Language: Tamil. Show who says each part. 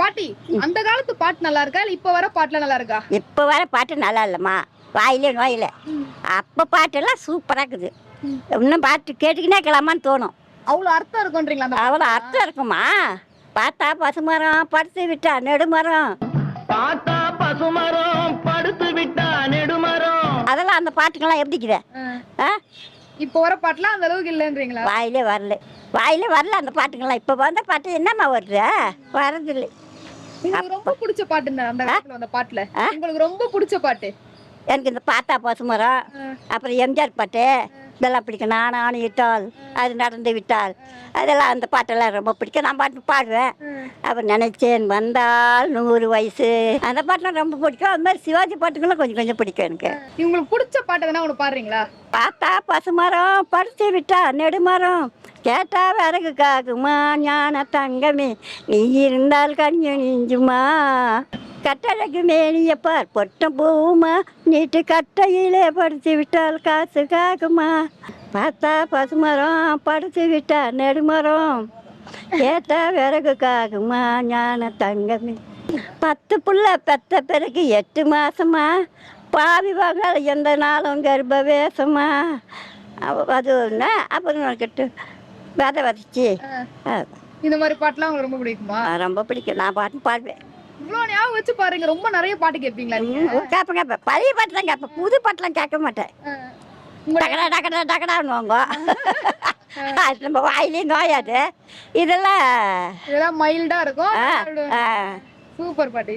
Speaker 1: பாட்டி அந்த காலத்து பாட்டு நல்லா இருக்கா? இல்ல இப்ப வர பாட்டுல நல்லா இருக்கா?
Speaker 2: இப்போ வர பாட்டு நல்லா இல்லைம்மா. வாயிலே நோயில அப்போ பாட்டெல்லாம் சூப்பராக இருக்குது. இன்னும் பாட்டு கேட்டுக்கினே இருக்கலாமான்னு தோணும்.
Speaker 1: அவ்வளவு அர்த்தம் இருக்கும்ன்றீங்களா
Speaker 2: அவ்வளோ அர்த்தம் இருக்குமா? பார்த்தா பசுமரம் படுத்து விட்டா நெடுமரம்.
Speaker 3: பார்த்தா பசுமரம் படுத்து விட்டா நெடுமரம்.
Speaker 2: அதெல்லாம் அந்த பாட்டுக்கெல்லாம் எப்படிக்குது
Speaker 1: இப்ப வர பாட்டுலாம் அந்த அளவுக்கு இல்லன்றீங்களா?
Speaker 2: வாயிலே வரல. வாயிலே வரல அந்த பாட்டுங்கெல்லாம். இப்போ வந்த பாட்டு என்னம்மா வருது? வரதில்லை.
Speaker 1: ரொம்ப பிடிச்ச பாட்டு அந்த பாட்டுல? உங்களுக்கு ரொம்ப பிடிச்ச பாட்டு.
Speaker 2: எனக்கு இந்த பார்த்தா பசுமரம். அப்புறம் எம்ஜிஆர் பாட்டு இதெல்லாம் பிடிக்கும். நான் ஆணி விட்டால் அது நடந்து விட்டால் அதெல்லாம் அந்த பாட்டெல்லாம் ரொம்ப பிடிக்கும். நான் பாட்டு பாடுவேன். அப்புறம் நினைச்சேன் வந்தால் நூறு வயசு. அந்த பாட்டெல்லாம் ரொம்ப பிடிக்கும். அது மாதிரி சிவாஜி பாட்டுகளும் கொஞ்சம் கொஞ்சம் பிடிக்கும் எனக்கு.
Speaker 1: உங்களுக்கு பிடிச்ச பாட்டு எதனா பாடுறீங்களா?
Speaker 2: பார்த்தா பசுமரம் படுத்து விட்டா நெடுமரம். கேட்டா விறகு காக்குமா ஞான தங்கமே. நீ இருந்தால் கண்ணு நெஞ்சுமா. கட்டழகு மேனியப்பார் பொட்டம் போகுமா நீட்டு கட்டையிலே படுத்து விட்டால் காசு காக்குமா பார்த்தா பசுமரம் படுத்து விட்டா நெடுமரம். கேட்டா விறகு காக்குமா ஞான தங்கமே. பத்து புள்ள பெத்த பிறகு எட்டு மாசமா? பாவி வாங்கால எந்த நாளும் கர்ப்பவேசமா? அவ- அது ஒன்று அப்புறம் கிட்ட விதை வதச்சி.
Speaker 1: இந்த மாதிரி பாட்டுலாம் உங்களுக்கு ரொம்ப பிடிக்குமா?
Speaker 2: ரொம்ப பிடிக்கும். நான் பாட்டு பாடுவேன்.
Speaker 1: இவ்வளவு ஞாபகம் வச்சு பாருங்க ரொம்ப நிறைய பாட்டு கேட்பீங்களா
Speaker 2: கேட்பேன் கேட்பேன் பழைய பாட்டு தான் கேட்பேன் புது பாட்டுலாம் கேட்க மாட்டேன். டக்கடா டக்கடா டக்கடான்னுவாங்க அது நம்ம வாயிலையும் நோயாது. இதெல்லாம்
Speaker 1: இதெல்லாம் மைல்டா இருக்கும். சூப்பர் பாட்டி.